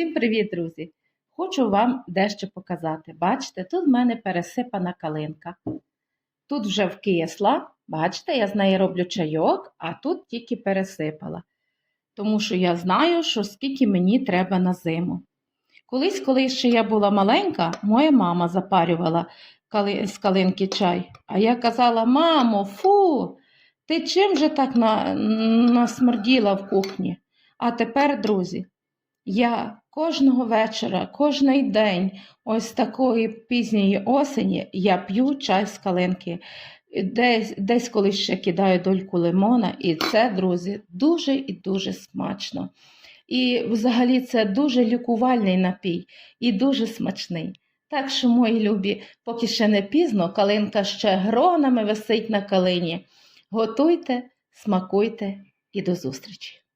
Всім привіт, друзі! Хочу вам дещо показати. Бачите, тут в мене пересипана калинка. Тут вже вкисла, бачите, я з неї роблю чайок, а тут тільки пересипала. Тому що я знаю, що скільки мені треба на зиму. Колись, коли ще я була маленька, моя мама запарювала з калинки чай. А я казала: мамо, фу, ти чим же так на... насмерділа в кухні? А тепер, друзі, я кожного вечора, кожний день, ось такої пізньої осені, я п'ю чай з калинки. Десь, десь колись ще кидаю дольку лимона, і це, друзі, дуже і дуже смачно. І взагалі це дуже лікувальний напій і дуже смачний. Так що, мої любі, поки ще не пізно, калинка ще гронами висить на калині. Готуйте, смакуйте і до зустрічі!